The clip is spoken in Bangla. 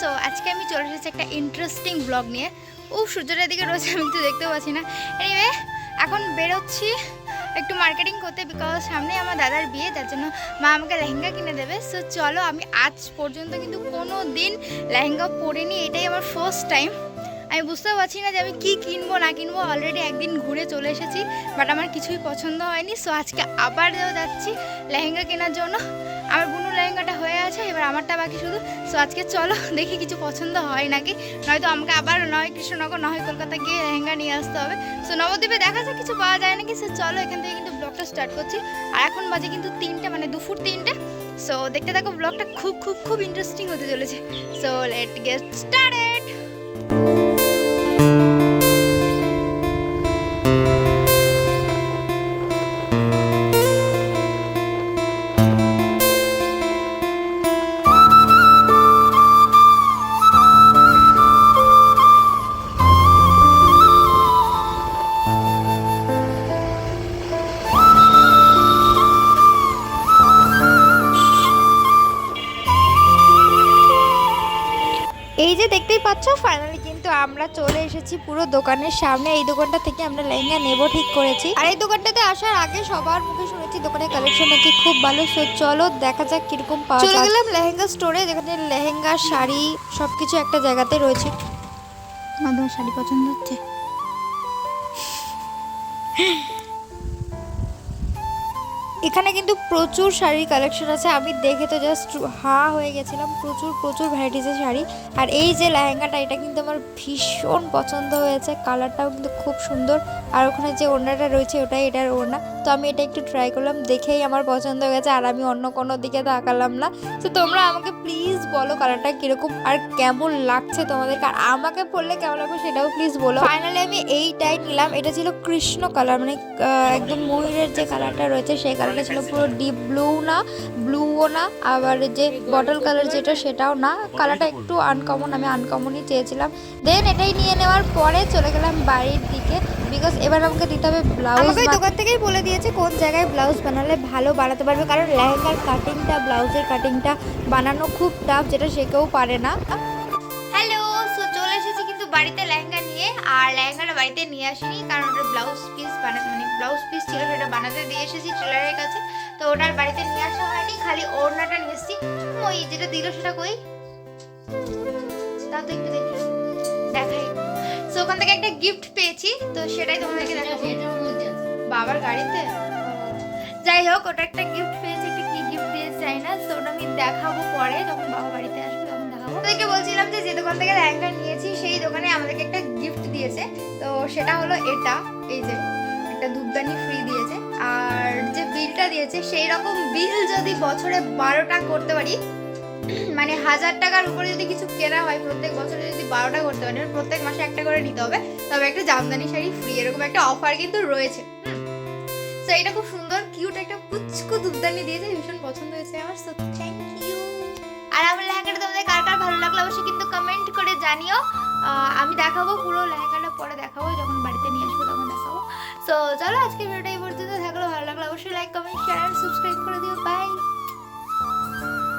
সো আজকে আমি চলে এসেছি একটা ইন্টারেস্টিং ব্লগ নিয়ে। ও সূর্যটার দিকে রয়েছে, আমি তো দেখতে পাচ্ছি না। এনিওয়ে এখন বেরোচ্ছি একটু মার্কেটিং করতে বিকজ সামনে আমার দাদার বিয়ে যার জন্য মা আমাকে লেহেঙ্গা কিনে দেবে। সো চলো, আমি আজ পর্যন্ত কিন্তু কোনো দিন লেহেঙ্গা পরিনি, এটাই আমার ফার্স্ট টাইম আমি বুঝতে পারছি না যে আমি কি কিনবো, না কিনবো। অলরেডি একদিন ঘুরে চলে এসেছি বাট আমার কিছুই পছন্দ হয়নি। সো আজকে আবার যাচ্ছি লেহেঙ্গা কেনার জন্য। আমার বুনু আমারটা বাকি শুধু। সো আজকে চলো দেখি কিছু পছন্দ হয় নাকি। নয়তো আমাকে আবার নয় কৃষ্ণনগর, নয় কলকাতা গিয়ে লেহেঙ্গা নিয়ে আসতে হবে। সো নবদ্বীপে দেখা যায় কিছু পাওয়া যায় নাকি। সে চলো এখান থেকে কিন্তু ব্লগটা স্টার্ট করছি। আর এখন বাজে কিন্তু তিনটে মানে দুপুর তিনটে। সো দেখতে থাকো ব্লগটা খুব খুব খুব ইন্টারেস্টিং হতে চলেছে। সো লেট গেট স্টার্টেড এই যে দেখতেই পাচ্ছ ফাইনালি কিন্তু আমরা চলে এসেছি পুরো দোকানের সামনে। এই দোকানটা থেকে আমরা লেহেঙ্গা নেব ঠিক করেছি। আর এই দোকানটাতে আসার আগে সবার মুখে শুনেছি দোকানের কালেকশন নাকি খুব ভালো। সো চলো দেখা যাক কীরকম পাওয়া চলে গেলাম লেহেঙ্গা স্টোরে যেখানে লেহেঙ্গা শাড়ি সবকিছু একটা জায়গাতে রয়েছে। মাধ্যমে শাড়ি পছন্দ হচ্ছে। এখানে কিন্তু প্রচুর শাড়ির কালেকশন আছে। আমি দেখে তো জাস্ট হা হয়ে গেছিলাম। প্রচুর প্রচুর ভ্যারাইটিসের শাড়ি। আর এই যে লেহেঙ্গাটা, এটা কিন্তু আমার ভীষণ পছন্দ হয়েছে। কালারটাও কিন্তু খুব সুন্দর। আর ওখানে যে ওড়নাটা রয়েছে, ওটাই এটার ওড়না। তো আমি এটা একটু ট্রাই করলাম দেখেই আমার পছন্দ হয়ে গেছে আর আমি অন্য কোনো দিকে তাকালাম না। তো তোমরা আমাকে প্লিজ বলো কালারটা কীরকম আর কেমন লাগছে তোমাদের? আর আমাকে পরলে কেমন লাগবে সেটাও প্লিজ বলো। ফাইনালি আমি এইটাই নিলাম এটা ছিল কৃষ্ণ কালার মানে একদম ময়ূরের যে কালারটা রয়েছে সেই কালারটা ছিল পুরো ডিপ ব্লু না ব্লুও না আবার যে বটল কালার যেটা সেটাও না। কালারটা একটু আনকমন আমি আনকমনই চেয়েছিলাম। দেন এটাই নিয়ে নেওয়ার পরে চলে গেলাম বাড়ির দিকে বিকজ এবার আমাকে দিতে হবে ব্লাউজ দোকান থেকেই বলে দিয়েছে কোন জায়গায় ব্লাউজ বানালে ভালো বানাতে পারবে। কারণ লেহেঙ্গার কাটিংটা ব্লাউজের কাটিংটা বানানো খুব টাফ যেটা সে কেউ পারে না। হ্যালো সো চলে এসেছি কিন্তু বাড়িতে লেহেঙ্গা নিয়ে। আর লেহেঙ্গাটা বাড়িতে নিয়ে আসিনি, কারণ ওটা ব্লাউজ পিস বানাতে মানে ব্লাউজ পিস ছিল, সেটা বানাতে দিয়ে এসেছি টেলারের কাছে। তো ওটার বাড়িতে নিয়ে আসা হয়নি, খালি ওড়নাটা নিয়ে এসেছি। ওই যেটা দিল সেটা কই? তাও তো একটু দেখি। দেখাই। সো ওখান থেকে একটা গিফট পেয়েছি, তো সেটাই তোমাদেরকে দেখাবো। বাবার গাড়িতে? যাই হোক, ওটা একটা গিফট পেয়েছি, একটা কি গিফট দিয়েছে চাই না, তো ওটা আমি দেখাবো পরে যখন বাবা বাড়িতে আসবে তখন দেখাবো। তোদেরকে বলছিলাম যে যে দোকান থেকে লেহেঙ্গা নিয়েছি, সেই দোকানে আমাদেরকে একটা গিফট দিয়েছে। তো সেটা হলো এটা, এই যে, একটা ধূপদানি ফ্রি দিয়েছে। আর যে বিলটা দিয়েছে, সেই রকম বিল যদি বছরে বারোটা করতে পারি মানে হাজার টাকার উপরে যদি কিছু কেনা হয়, প্রত্যেক বছরে যদি বারোটা করতে পারি মানে প্রত্যেক মাসে একটা করে নিতে হবে, তবে একটা জামদানি শাড়ি ফ্রি এরকম একটা অফার কিন্তু রয়েছে। তো এটা খুব সুন্দর কিউট একটা পুচকু দুধদানি দিয়েছে ভীষণ পছন্দ হয়েছে আমার। সো থ্যাংক ইউ আর আমার লেহেঙ্গাটা তোমাদের কার কার ভালো লাগল অবশ্যই কিন্তু কমেন্ট করে জানিও। আমি দেখাবো পুরো লেহেঙ্গাটা, পরে দেখাবো, যখন বাড়িতে নিয়ে আসব তখন দেখাবো। সো চলো আজকে ভিডিওটা এই পর্যন্ত। থাকল ভালো লাগল অবশ্যই লাইক কমেন্ট শেয়ার সাবস্ক্রাইব করে দিও। বাই